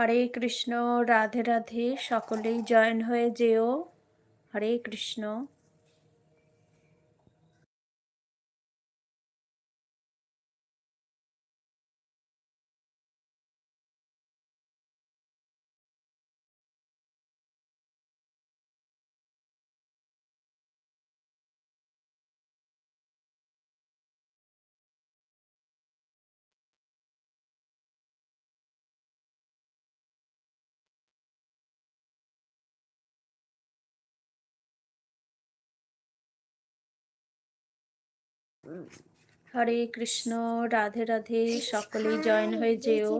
হরে কৃষ্ণ রাধে রাধে সকলেই জয়েন হয়ে যেও। হরে কৃষ্ণ। হরে কৃষ্ণ রাধে রাধে সকলেই জয়েন হয়ে যেও।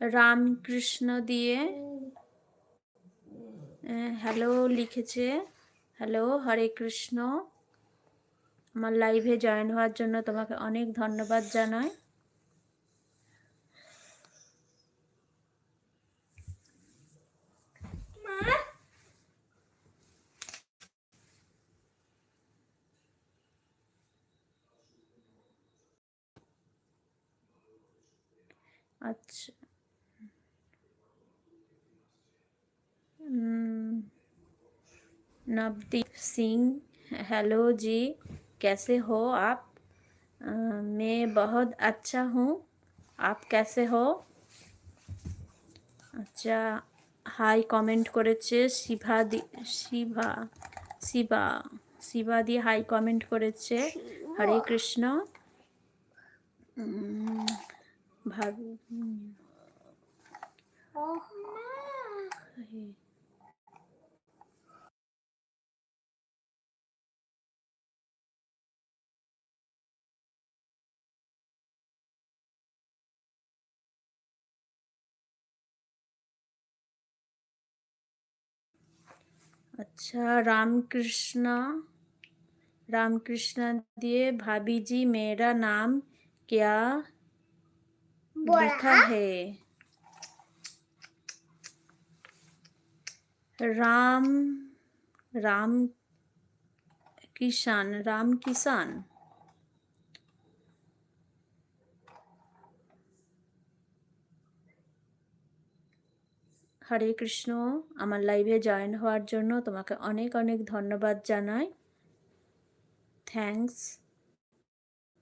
রামকৃষ্ণ দিয়ে হ্যালো লিখেছে হ্যালো হরে কৃষ্ণ। আমার লাইভে জয়েন হওয়ার জন্য তোমাকে অনেক ধন্যবাদ জানাই। আচ্ছা। नवदीप सिंह हेलो जी कैसे हो आप आ, मैं बहुत अच्छा हूँ आप कैसे हो আচ্ছা হাই কমেন্ট করেছে শিভা দি শিভা শিবা শিবা দিয়ে হাই কমেন্ট করেছে হরে কৃষ্ণ ভাব अच्छा रामकृष्ण रामकृष्ण दिए भाभी जी मेरा नाम क्या लिखा है? राम राम किसान राम किसान। হরে কৃষ্ণ। আমার লাইভে জয়েন হওয়ার জন্য তোমাকে অনেক অনেক ধন্যবাদ জানাই। থ্যাংকস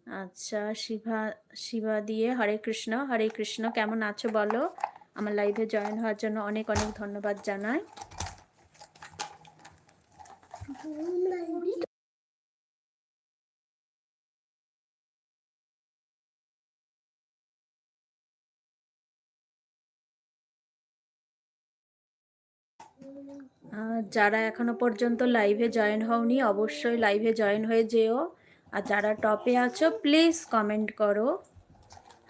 আচ্ছা শিভা শিবা দিয়ে হরে কৃষ্ণ হরে কৃষ্ণ, কেমন আছো বলো? আমার লাইভে জয়েন হওয়ার জন্য অনেক অনেক ধন্যবাদ জানাই। যারা এখনও পর্যন্ত লাইভে জয়েন হওনি, অবশ্যই লাইভে জয়েন হয়ে যেও। আর যারা টপে আছো প্লিজ কমেন্ট করো।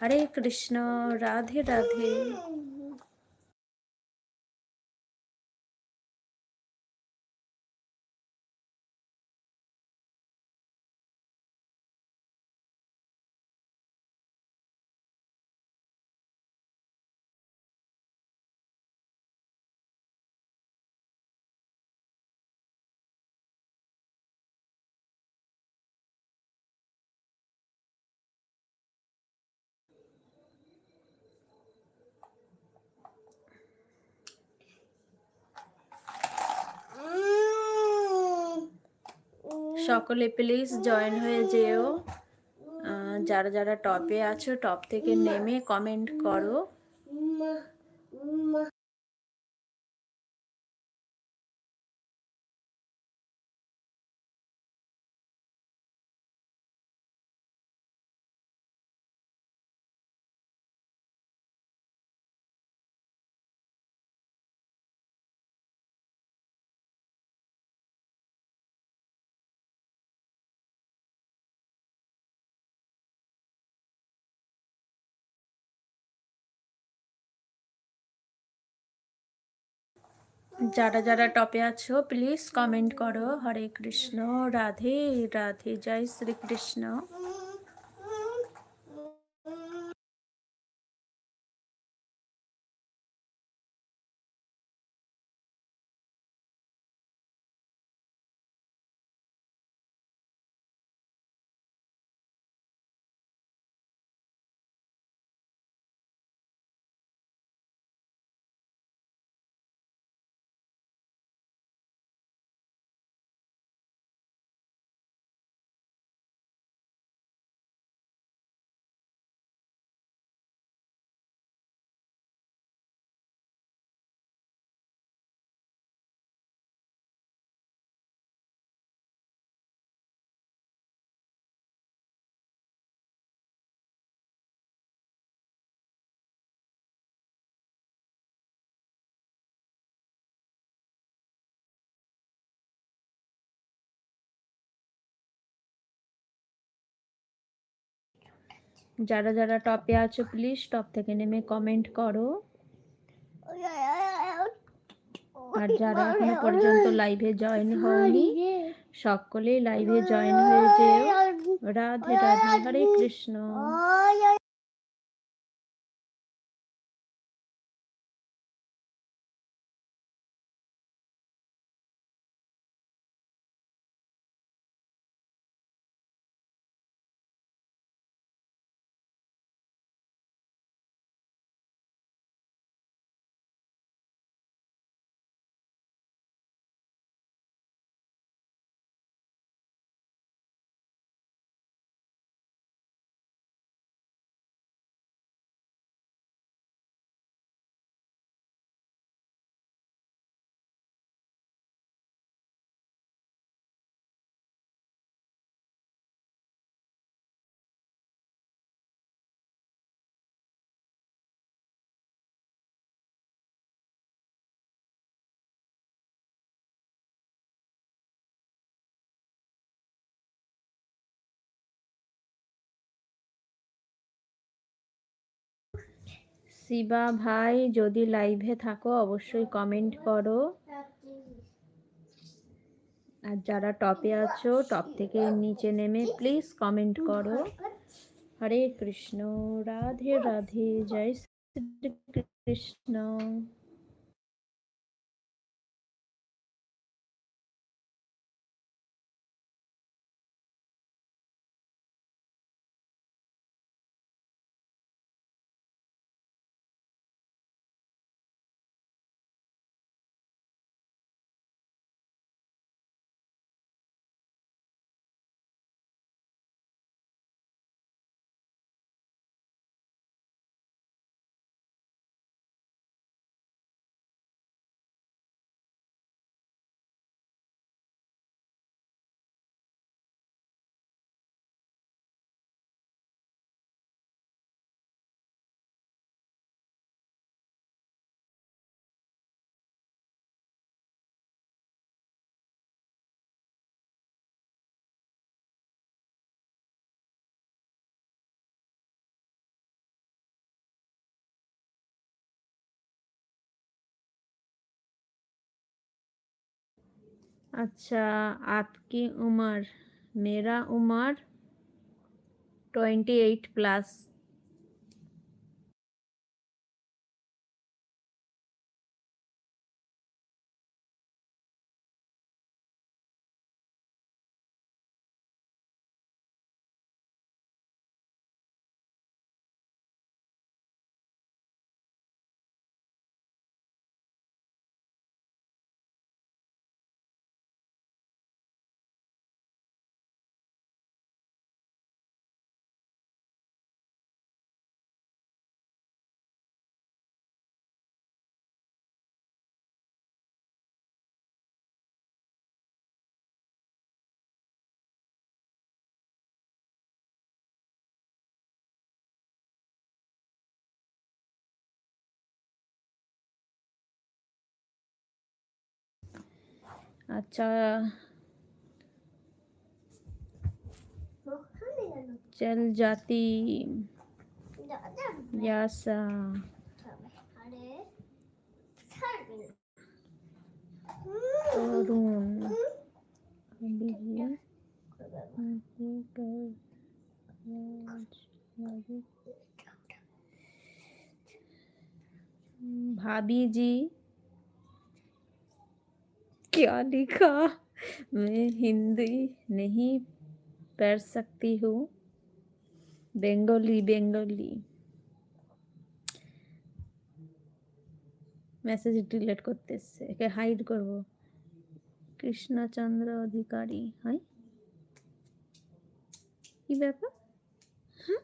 হরে কৃষ্ণ, রাধে রাধে। সকলে প্লিজ জয়েন হয়ে যেও। যারা যারা টপে আছো টপ থেকে নেমে কমেন্ট করো। যারা যারা টপে আছো প্লিজ কমেন্ট করো। হরে কৃষ্ণ রাধে রাধে জয় শ্রীকৃষ্ণ। যারা যারা টপে আছো প্লিজ টপ থেকে নেমে কমেন্ট করো। আর যারা এখনও পর্যন্ত লাইভে জয়েন হয়নি, সকলেই লাইভে জয়েন হয়ে যেও। রাধে রাধে, হরে কৃষ্ণ। শিবা ভাই, যদি লাইভে থাকো, অবশ্যই কমেন্ট করো। আর যারা টপে আছো টপ থেকে নিচে নেমে প্লিজ কমেন্ট করো। হরে কৃষ্ণ, রাধে রাধে, জয় শ্রী কৃষ্ণ। আচ্ছা আপকি উমার মেরা উমার টোয়েন্টি এইট প্লাস अच्छा चल जाती यासा তরুণ বিজি भाभी जी क्या लिखा मैं हिंदी नहीं पढ़ सकती हूँ বেঙ্গলি বেঙ্গলি মেসেজ ডিলিট করতে এসছে একে হাইড করব কৃষ্ণচন্দ্র অধিকারী হয় কি ব্যাপার হ্যাঁ?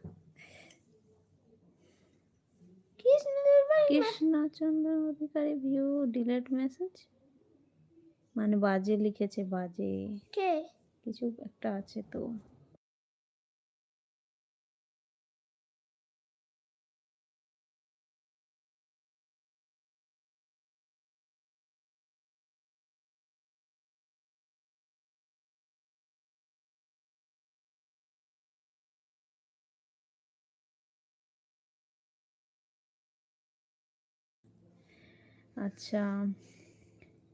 Krishnachandra Adhikari view delete message মানে বাজে লিখেছে বাজে। কে? কিছু একটা আছে তো। আচ্ছা।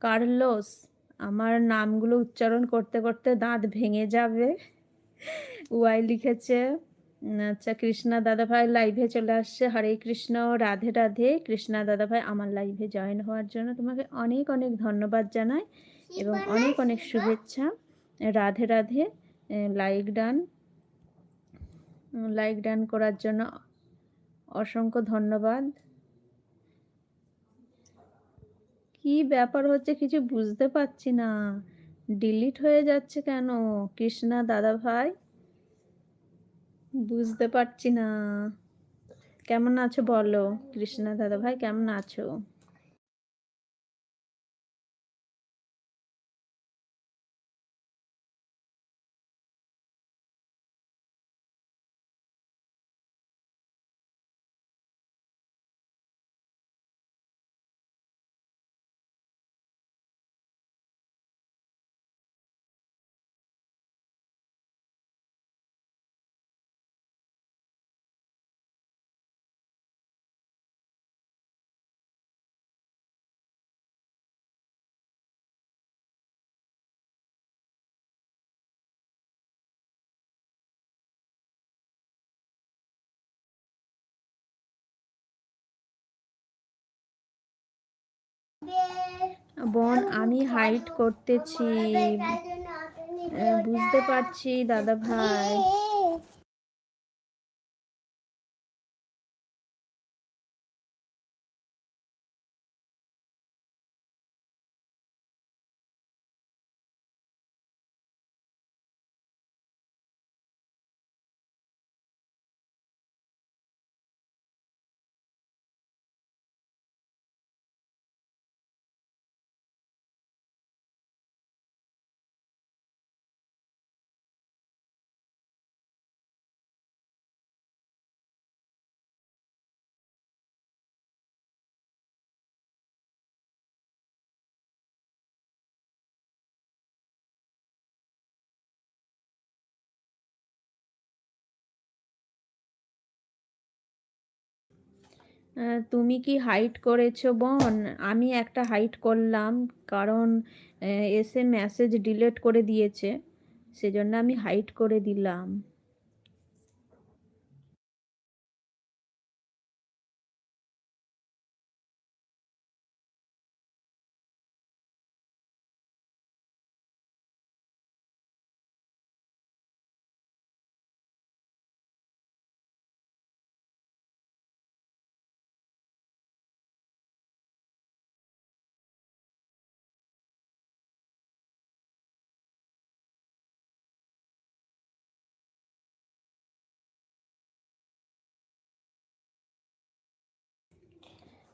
কার্লোস আমার নামগুলো উচ্চারণ করতে করতে দাঁত ভেঙে যাবে। ওয়াই লিখেছে আচ্ছা কৃষ্ণা দাদাভাই লাইভে চলে আসছে। হরে কৃষ্ণ রাধে রাধে। কৃষ্ণা দাদাভাই আমার লাইভে জয়েন হওয়ার জন্য তোমাকে অনেক অনেক ধন্যবাদ জানাই এবং অনেক অনেক শুভেচ্ছা। Radhe Radhe like done like done করার জন্য অসংখ্য ধন্যবাদ। কি ব্যাপার হচ্ছে কিছু বুঝতে পারছি না। ডিলিট হয়ে যাচ্ছে কেন? কৃষ্ণা দাদা ভাই? বুঝতে পারছি না। কেমন আছো বলো? কৃষ্ণা দাদা ভাই, কেমন আছো? বোন আমি হাইট করতেছি। বুঝতে পারছি দাদা ভাই তুমি কি হাইট করেছ বোন? আমি একটা হাইট করলাম, কারণ এসে মেসেজ ডিলেট করে দিয়েছে। সেজন্য আমি হাইট করে দিলাম।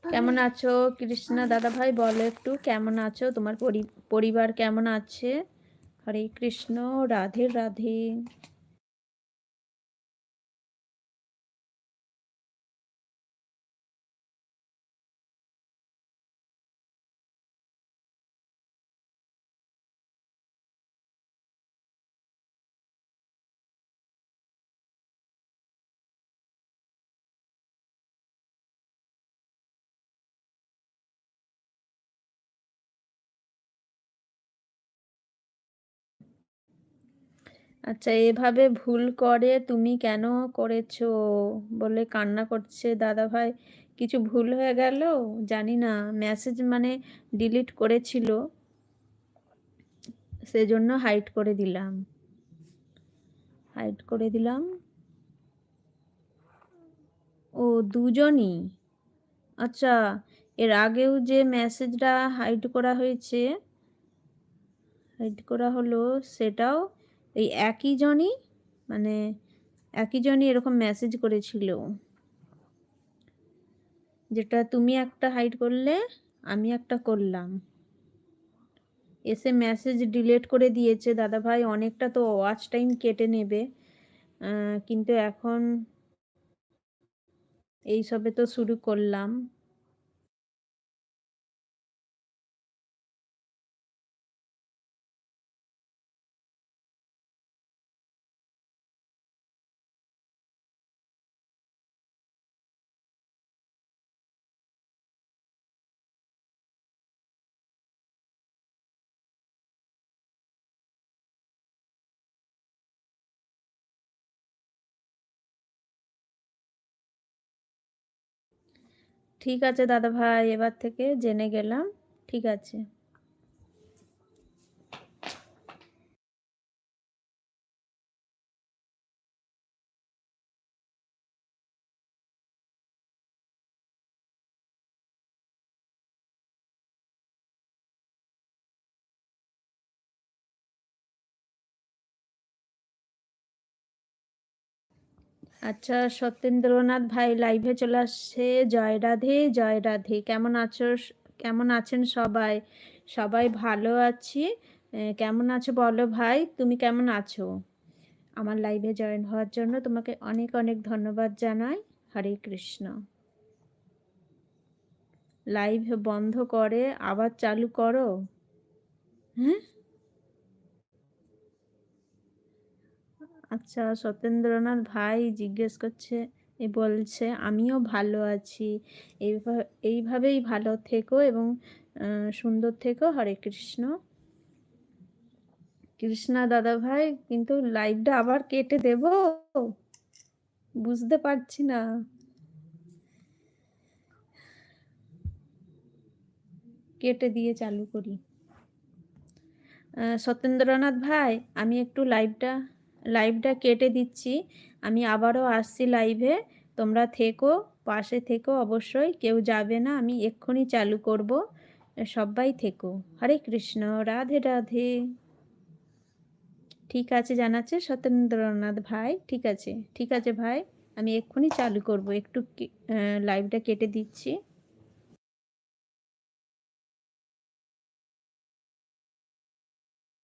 কেমন আছো? কৃষ্ণা দাদা ভাই, বলো একটু কেমন আছো? তোমার পরি- পরিবার কেমন আছে? হরে কৃষ্ণ, রাধে রাধে। আচ্ছা এভাবে ভুল করে তুমি কেন করেছ? বলে কান্না করছে দাদা ভাই কিছু ভুল হয়ে গেল? জানি না মেসেজ মানে ডিলিট করেছিল। সেজন্য হাইড করে দিলাম। হাইড করে দিলাম। ও, দুজনই? আচ্ছা এর আগেও যে মেসেজটা হাইড করা হয়েছে হাইড করা হলো, সেটাও এই একই জনই মানে একই জনই এরকম মেসেজ করেছিল। যেটা তুমি একটা হাইড করলে, আমি একটা করলাম। এসে মেসেজ ডিলেট করে দিয়েছে। দাদা ভাই, অনেকটা তো ওয়াচ টাইম কেটে নেবে। কিন্তু এখন এই সবে তো শুরু করলাম। ঠিক আছে দাদা ভাই এবার থেকে জেনে গেলাম ঠিক আছে। আচ্ছা সত্যেন্দ্রনাথ ভাই লাইভে চলে আসছে। জয় রাধে জয় রাধে। কেমন আছো? কেমন আছেন সবাই? সবাই ভালো আছি। কেমন আছো বলো ভাই? তুমি কেমন আছো? আমার লাইভে জয়েন হওয়ার জন্য তোমাকে অনেক অনেক ধন্যবাদ জানাই। হরে কৃষ্ণ। লাইভ বন্ধ করে আবার চালু করো। হ্যাঁ? আচ্ছা সত্যেন্দ্রনাথ ভাই জিজ্ঞেস করছে, এ বলছে, আমিও ভালো আছি। এইভাবেই ভালো থেকো এবং সুন্দর থেকো। হরে কৃষ্ণ। কৃষ্ণা দাদা ভাই, কিন্তু লাইভটা আবার কেটে দেব? বুঝতে পারছি না। কেটে দিয়ে চালু করি। সত্যেন্দ্রনাথ ভাই, আমি একটু লাইভটা লাইভটা কেটে দিচ্ছি। আমি আবারও আসছি লাইভে তোমরা থেকো, পাশে থেকো অবশ্যই। কেউ যাবে না, আমি এক্ষুনি চালু করব। সবাই থেকো। হরে কৃষ্ণ, রাধে রাধে। ঠিক আছে জানাচ্ছে সত্যেন্দ্রনাথ ভাই। ঠিক আছে ঠিক আছে ভাই। আমি এক্ষুনি চালু করব। একটু লাইভটা কেটে দিচ্ছি।